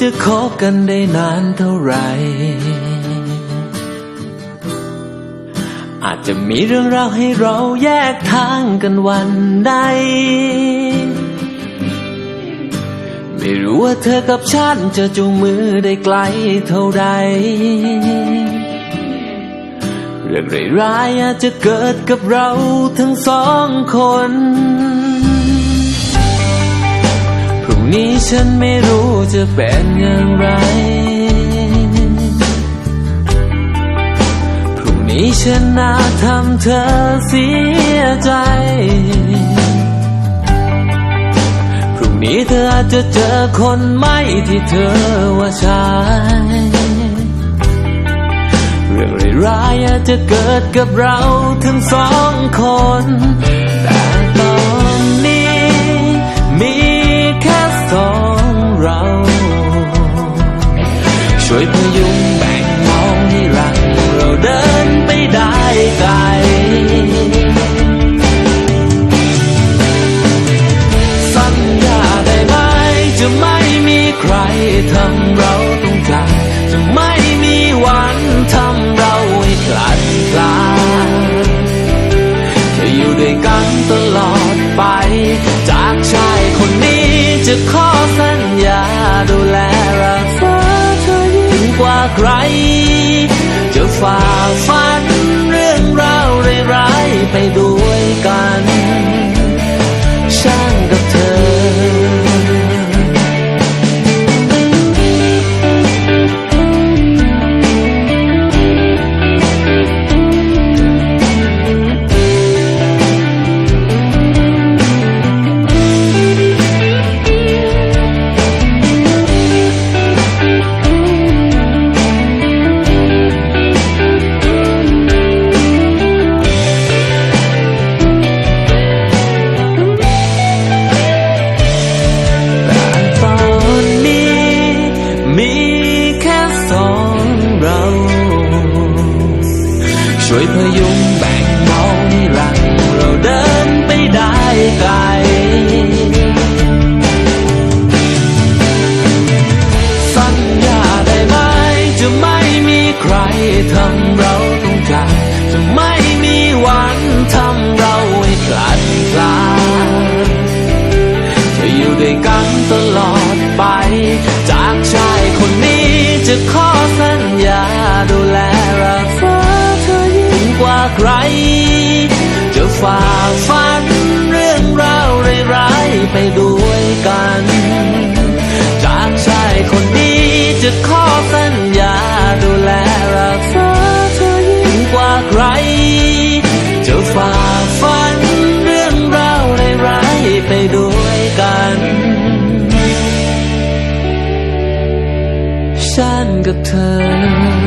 จะคบกันได้นานเท่าไหร่ อาจจะมีเรื่องราวให้เราแยกทางกันวันใด ไม่รู้ว่าเธอกับฉันจะจูงมือได้ไกลเท่าใด เรื่องร้ายๆอาจจะเกิดกับเราทั้งสองคน นี้ฉันไม่รู้จะเป็นอย่างไร พรุ่งนี้ฉันน่าทำเธอเสียใจ พรุ่งนี้เธออาจจะเจอคนไม่ที่เธอว่าใช่เรื่องร้ายๆอาจจะเกิดกับเราทั้งสองคนแต่ ช่วยพยุงแบ่งมองให้รักเราเดินไปได้ไกลสัญญาได้ไหมจะไม่มีใครทำเรา ช่วยพ ใคร จะฝ่าฟันเรื่องราวร้ายๆไปด้วยกัน จากชายคนนี้จะขอสัญญาดูแลรักษาเธอยิ่งกว่าใคร จะฝ่าฟันเรื่องราวร้ายๆไปด้วยกัน ฉันกับเธอ